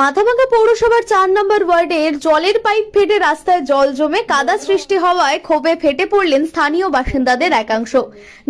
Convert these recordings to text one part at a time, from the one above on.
মাথাভাঙ্গা পৌরসভার চার নম্বর ওয়ার্ডের জলের পাইপ ফেটে রাস্তায় জল জমে কাদা সৃষ্টি হওয়ায় ক্ষোভে ফেটে পড়লেন স্থানীয় বাসিন্দাদের একাংশ।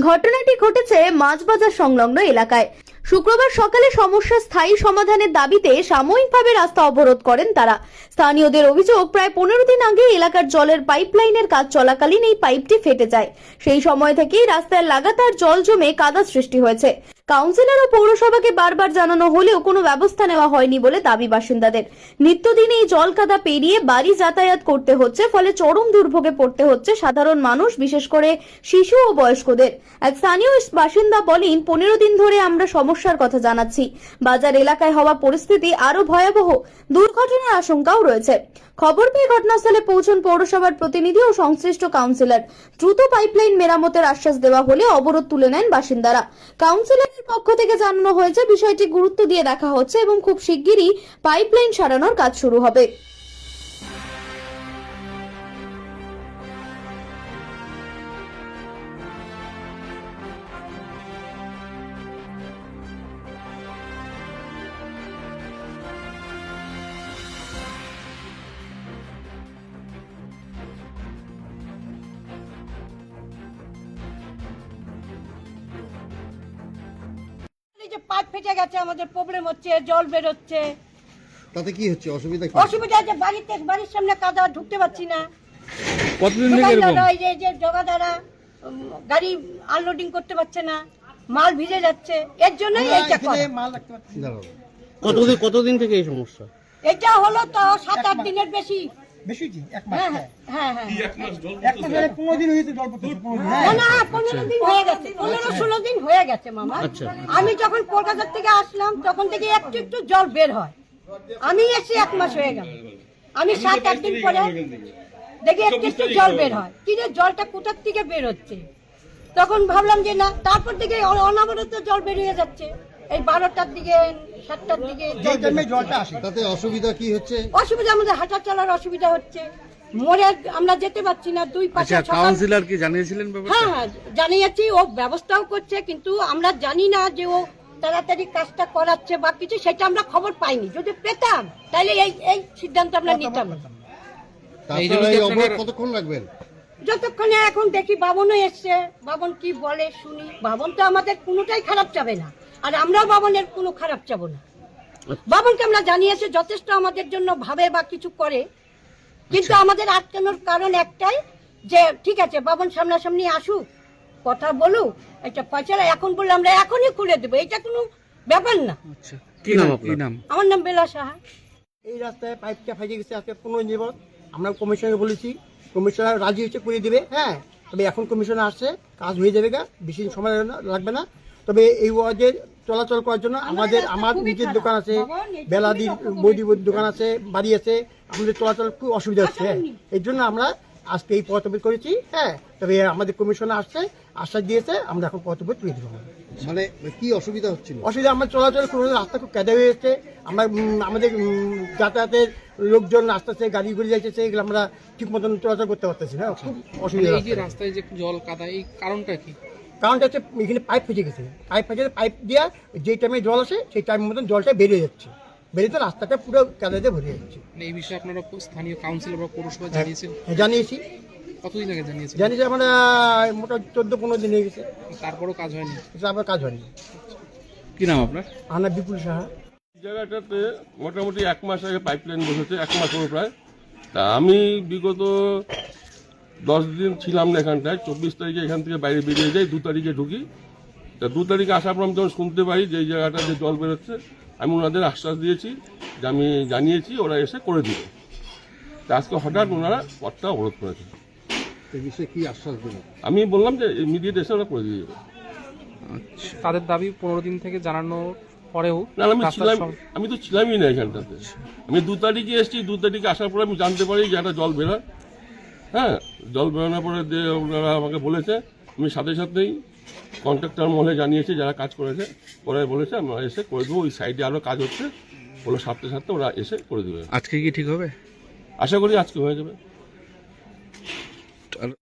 ঘটনাটি ঘটেছে মাছবাজার সংলগ্ন এলাকায়। শুক্রবার সকালে সমস্যা স্থায়ী সমাধানের দাবিতে সাময়িকভাবে রাস্তা অবরোধ করেন তারা। স্থানীয়দের অভিযোগ, প্রায় পনেরো দিন আগে এলাকার জলের পাইপলাইনের কাজ চলাকালীন এই পাইপটি ফেটে যায়। সেই সময় থেকেই রাস্তায় লাগাতার জল জমে কাদা সৃষ্টি হয়েছে। কাউন্সিলর ও পৌরসভাকে বারবার জানানো হলেও কোনো ব্যবস্থা নেওয়া হয়নি বলে দাবি বাসিন্দাদের। নিত্যদিন এই জল কাদা পেরিয়ে বাড়ি যাতায়াত করতে হচ্ছে, ফলে চরম দুর্ভোগে পড়তে হচ্ছে সাধারণ মানুষ, বিশেষ করে শিশু ও বয়স্কদের। এক স্থানীয় বাসিন্দা বলেন, পনেরো দিন ধরে আমরা সমস্যার কথা জানাচ্ছি। বাজার এলাকায় হওয়া পরিস্থিতি আরও ভয়াবহ। দুর্ঘটনার আশঙ্কাও রয়েছে। খবর পেয়ে ঘটনাস্থলে পৌঁছন পৌরসভার প্রতিনিধি ও সংশ্লিষ্ট কাউন্সিলর। দ্রুত পাইপলাইন মেরামতের আশ্বাস দেওয়া হলে অবরোধ তুলে নেন বাসিন্দারা। কাউন্সিলরের পক্ষ থেকে জানানো হয়েছে, বিষয়টি গুরুত্ব দিয়ে দেখা হচ্ছে এবং খুব শিগগিরই পাইপলাইন সারানোর কাজ শুরু হবে। যে পাইপ ফেটে গেছে আমাদের প্রবলেম হচ্ছে জল বেরোচ্ছে। তাতে কি হচ্ছে? অসুবিধা কি? অসুবিধা আছে বাড়িতে বাড়ির সামনে কাদা ঢুকতে পারছি না। কতদিন থেকে এরকম? এই যে যে জগাদারা উম, গাড়ি আনলোডিং করতে পারছে না মাল ভিজে যাচ্ছে এর জন্যই এইটা করা। দাঁড়াও কতদিন কতদিন থেকে এই সমস্যা? এটা হলো তো সাত আট দিনের বেশি। বেশি কি এক মাস হ্যাঁ হ্যাঁ। এক মাস হলে পনেরো দিন হয়েছে জল পড়তেছে পনেরো দিন। না না পনেরো দিন হয়ে গেছে পনেরো ষোলো দিন হয়ে গেছে মামা। আচ্ছা। আমি যখন কলকাতা থেকে আসলাম তখন থেকে একটু একটু জল বের হয়। আমি এসে এক মাস হয়ে গেল। আমি সাত আট দিন পরে দেখি একটু একটু জল বের হয়। কি জলটা কোথার থেকে বের হচ্ছে? তখন ভাবলাম যে না তারপর থেকে অনবরত জল বেরিয়ে যাচ্ছে। এই বারোটার দিকে সাতটার দিকে। জলটা আসে তাতে অসুবিধা কি হচ্ছে? অসুবিধা আমাদের হাঁটা চলার অসুবিধা হচ্ছে। মোড়ে আমরা যেতে পারছি না দুই পাশে আচ্ছা কাউন্সিলর কি জানিয়েছিলেন হ্যাঁ হ্যাঁ জানিয়েছি ও ব্যবস্থাও করছে কিন্তু আমরা জানি না যে ও তাড়াতাড়ি কাজটা করাচ্ছে বা কিছু সেটা আমরা খবর পাইনি। যদি পেতাম তাহলে এই এই সিদ্ধান্ত আমরা নিতাম। কতক্ষণ রাখবেন? যতক্ষণে এখন দেখি বাবনও এসছে বাবন কি বলে শুনি বাবন তো আমাদের কোনোটাই খারাপ যাবে না। আর আমরাও বাবনের কোনো খারাপ চাবো না। বাবনকে আমরা জানিয়েছি যথেষ্ট আমাদের জন্য ভাবে বা কিছু করে কিন্তু আমাদের আটকানোর কারণ একটাই যে ঠিক আছে বাবন সামনাসামনি আসুক কথা বলুক এটা পয়সা এখন বললে আমরা এখনই খুলে দেবো এটা কোনো ব্যাপার না। আচ্ছা। কি নাম আপনার? নাম? আমার নাম বেলা সাহা। এই রাস্তায় পাইপটা ফেটে গেছে আজকে পনেরো দিন আমরা কমিশনারকে বলেছি কমিশনার রাজি হচ্ছে করে দিবে হ্যাঁ তবে এখন কমিশনার আসছে কাজ হয়ে যাবে গা বেশি সময় লাগবে না। তবে এই ওয়ার্ডে চলাচল করার জন্য আমাদের আমার নিজের দোকান আছে বেলাদির বৌদি দোকান আছে বাড়ি আছে আমাদের চলাচল খুব অসুবিধা হচ্ছে হ্যাঁ। এই জন্য আমরা আজকে এই পথবিদ করেছি হ্যাঁ। তবে আমাদের কমিশনার আসছে আশ্বাস দিয়েছে আমরা এখন পথবিদ তুলে দেবো। মানে কি অসুবিধা হচ্ছিল? অসুবিধা আমরা চলাচল কোনো রাস্তা খুব কেদে হয়ে যাচ্ছে আমরা আমাদের যাতায়াতের লোকজন আসতেছে গাড়ি ঘুরে যাইতেছে এগুলো আমরা ঠিক মতন চলাচল করতে পারতেছি না। খুব অসুবিধা এই যে রাস্তায় যে জল কাদা এই কারণটা কি? কারণটা হচ্ছে এখানে পাইপ ফেটে গেছে। পাইপ ফেটে পাইপ দিয়া যে টাইমে জল আসে সেই টাইমের মতন জলটা বেরিয়ে যাচ্ছে। বেরিয়ে তো রাস্তাটা পুরো কাদাতে ভরে যাচ্ছে। মানে এই বিষয়ে আপনারা স্থানীয় কাউন্সিলর বা পৌরসভা জানিয়েছেন? হ্যাঁ, জানিয়েছি। কতদিন আগে জানিয়েছেন? জানিয়েছি আমরা মোটামুটি চোদ্দ পনেরো দিন হয়ে গেছে। তারপরও কাজ হয়নি? আবার কাজ হয়নি। কি নাম আপনার? আমরা বিপুল সাহা। জায়গাটাতে মোটামুটি এক মাস আগে পাইপলাইন বসেছে এক মাস হলো প্রায়। তা আমি বিগত দশ দিন ছিলাম না এখানটায় চব্বিশ তারিখে এখান থেকে বাইরে বেরিয়ে যাই দু তারিখে ঢুকি। তা দু তারিখে আসার পর আমি যখন শুনতে পাই যে এই জায়গাটাতে জল বেরোচ্ছে আমি ওনাদের আশ্বাস দিয়েছি যে আমি জানিয়েছি ওরা এসে করে দিবে। তা আজকে হঠাৎ ওনারা পথটা অবরোধ করেছে কি আশ্বাস আমি বললাম যে ইমিডিয়েট এসে ওরা করে দিয়ে যাবে। তাদের দাবি পনেরো দিন থেকে জানানো পরেও না আমি ছিলাম আমি তো ছিলামই না এখানটাতে। আমি দু তারিখে এসেছি দু তারিখে আসার পরে আমি জানতে পারি যে একটা জল বেরোয়। হ্যাঁ জল বেরোনোর পরে যে ওনারা আমাকে বলেছে আমি সাথে সাথেই কন্ট্রাক্টর মহলে জানিয়েছি যারা কাজ করেছে ওরা বলেছে আমরা এসে করে দেবো ওই সাইডে আরও কাজ হচ্ছে। ওগুলো সাথে সাথে ওরা এসে করে দেবে। আজকে কি ঠিক হবে? আশা করি আজকে হয়ে যাবে।